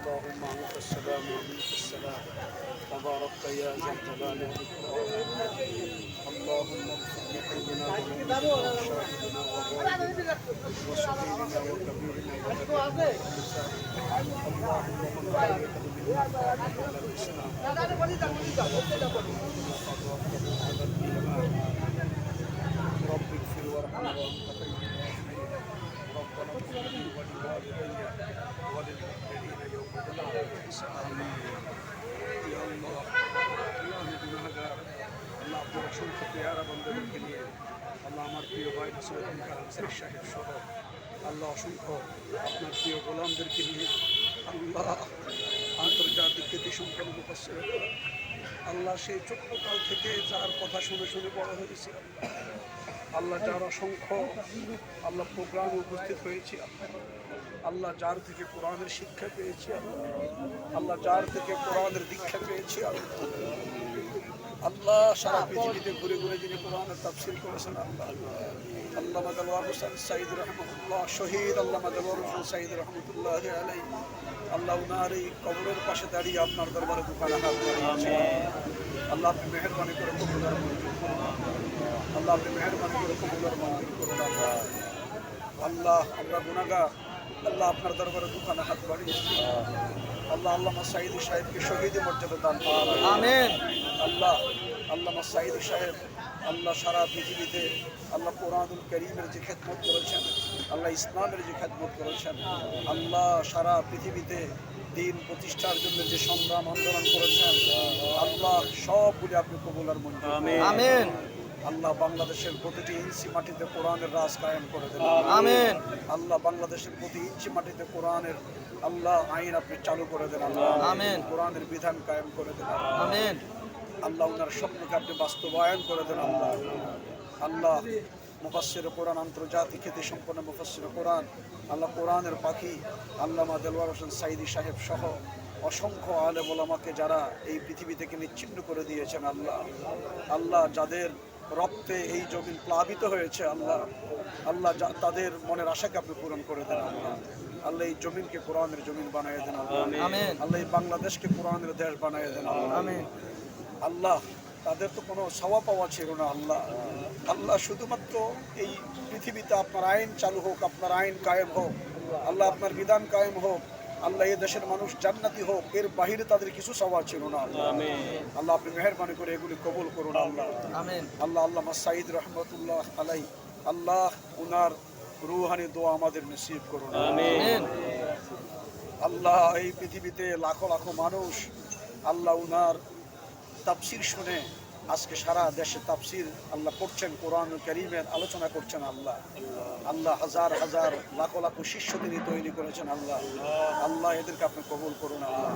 اللهم انت السلام ومنك السلام تبارك يا ذا الجلال والاكرام اللهم اغفر لحينا وميتنا وشاهدنا وغائبنا وصغيرنا وكبيرنا وكبيرنا اللهم من عليك بنا আল্লাহ আপনার অসংখ্য পেয়ারা বন্ধুদেরকে নিয়ে আল্লাহ আমার প্রিয় ভাই নসরুদ্দিন কালামসারি সাহেব সহ আল্লাহ অসংখ্য আপনার প্রিয় গোলামদেরকে নিয়ে আল্লাহ আন্তর্জাতিক খ্যাতি সম্পন্ন আল্লাহ সেই ছোট্টকাল থেকে যার কথা শুনে শুনে বড় হয়েছে আল্লাহ যার অসংখ্য, আল্লাহ প্রোগ্রামে উপস্থিত হয়েছি, আল্লাহ যার থেকে কোরআনের শিক্ষা পেয়েছি, আল্লাহ যার থেকে কোরআনের দীক্ষা পেয়েছি, আল্লাহ আল্লাহ সারা পৃথিবীতে ঘুরে ঘুরে যিনি কোরআনের তাফসির করেছেন, আল্লাহ আল্লাহ মাদাল হোসেন সাইদ রহমতুল্লাহ শহীদ আল্লাহ মাদাল হোসেন সাইদ রহমতুল্লাহ আলাই আল্লাহ উনার এই কবরের পাশে দাঁড়িয়ে আপনার দরবারে দোকানে হাত বাড়িয়েছে আল্লাহ আপনি মেহরবানি করে কবুলার মঞ্জুর করুন। আল্লাহ আপনি মেহরবানি করে কবুলার মঞ্জুর করুন। আল্লাহ আল্লাহ আমরা গুনাগার আল্লাহ আপনার দরবারে দোকানে হাত বাড়িয়েছি আল্লাহ আল্লাহ সাইদি সাহেবকে শহীদ মর্যাদা দান করুন। আমিন। আল্লাহ আল্লামা সাইদ সাহেব আল্লাহ সারা পৃথিবীতে আল্লাহ কোরআনুল করিমের যে খেদমত করেছেন আল্লাহ ইসলামের যে খেদমত করেছেন আল্লাহ সারা পৃথিবীতে দিন প্রতিষ্ঠার জন্য যে সংগ্রাম আন্দোলন করেছেন আল্লাহ সবগুলি আপনি কবুলার। আমিন। আল্লাহ বাংলাদেশের প্রতিটি ইঞ্চি মাটিতে কোরআনের রাজ কায়েম করে দেন আমিন। আল্লাহ বাংলাদেশের প্রতি ইঞ্চি মাটিতে কোরআনের আল্লাহ আইন আপনি চালু করে দেন আল্লাহ আমিন। কোরআনের বিধান কায়েম করে দেন আল্লাহ। আমিন। আল্লাহ ওনার স্বপ্নকে আপনি বাস্তবায়ন করে দেন আল্লাহ। আল্লাহ মুফাসির কোরআন আন্তর্জাতিক খ্যাতি সম্পন্ন মুফাসির কোরআন আল্লাহ কোরআনের পাখি আল্লামা দেলওয়ার হোসেন সাইদি সাহেব সহ অসংখ্য আলে ওলামাকে যারা এই পৃথিবী থেকে নিচ্ছিন্ন করে দিয়েছেন আল্লাহ। আল্লাহ যাদের রক্তে এই জমিন প্লাবিত হয়েছে আল্লাহ। আল্লাহ তাদের মনের আশাকে আপনি পূরণ করে দেন আল্লাহ। আল্লাহ এই জমিনকে কোরআনের জমিন বানিয়ে দেন আল্লাহ। আল্লাহ এই বাংলাদেশকে কোরআনের দেশ বানিয়ে দেন আল্লাহ। আল্লাহ তাদের তো কোনো সাওয়া পাওয়া ছিল না আল্লাহ। আল্লাহ শুধুমাত্র এই পৃথিবীতে আপনার আইন চালু হোক আপনার আইন কায়েম হোক আল্লাহ আপনার বিধান কায়েম হোক আল্লাহ এই দেশের মানুষ জান্নাতি হোক এর বাহিরে তাদের কিছু সওয়া ছিল না আল্লাহ। আল্লাহ আপনি মেহরবানি করে এগুলি কবুল করুন আল্লাহ। আল্লাহ আল্লাহ সাইদ রহমতুল্লাহ আলাই আল্লাহ উনার রুহানি দোয়া আমাদের নসিব করুন। আল্লাহ এই পৃথিবীতে লাখো লাখো মানুষ আল্লাহ উনার তাফসির শুনে আজকে সারা দেশে তাফসির আল্লাহ করছেন, কোরআন করিমের আলোচনা করছেন আল্লাহ। আল্লাহ হাজার হাজার লাখো লাখো শিষ্য তিনি তৈরি করেছেন আল্লাহ। আল্লাহ এদেরকে আপনি কবুল করুন আল্লাহ।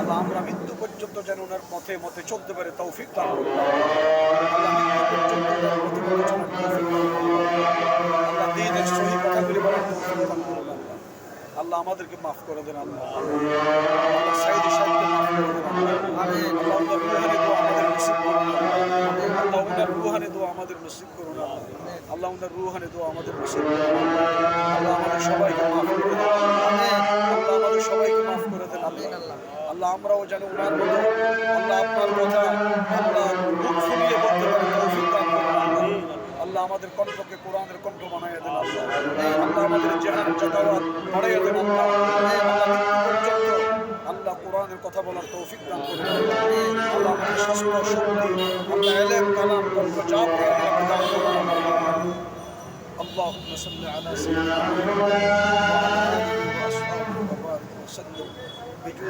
আল্লাহ, আমরা মৃত্যু পর্যন্ত যেন ওনার পথে মতে চলতে পারে, তৌফিক দান করুন। আল্লাহ মৃত্যু পর্যন্ত ওনার পথে মতে চলার তৌফিক দান করুন। আল্লাহ দিনের সহি কথাগুলি বলার তৌফিক দান করুন আল্লাহ আল্লাহ আমাদেরকে মাফ করে দেন আল্লাহ। আল্লাহ আল্লাহ। আমাদের নসিব করুন আল্লাহ। উনার রুহানি দোয়া আমাদের নসিব করুন আল্লাহ। আমাদের সবাইকে মাফ করে দেন আল্লাহ। আমাদের সবাইকে মাফ করে দেন আল্লাহ। আল্লাহ আমরাও যেন উনার আল্লাহ আপনার কথা আল্লাহ আমাদের কণ্ঠকে কোরআনের কণ্ঠ বানাইয়া দেন আল্লাহ আল্লাহ আমাদের জেহান জাদাওয়াত বাড়াইয়া দেন আল্লাহ আল্লাহ মৃত্যু পর্যন্ত আল্লাহ কোরআনের কথা বলার তৌফিক দান করুন আল্লাহ আমাদের স্বাস্থ্য শক্তি আল্লাহ এলেম কালাম কণ্ঠ যা প্রয়োজন আপনি দান করুন اللهم صل على سيدنا محمد وعلى اله واصحابه وبارك وسلم بجود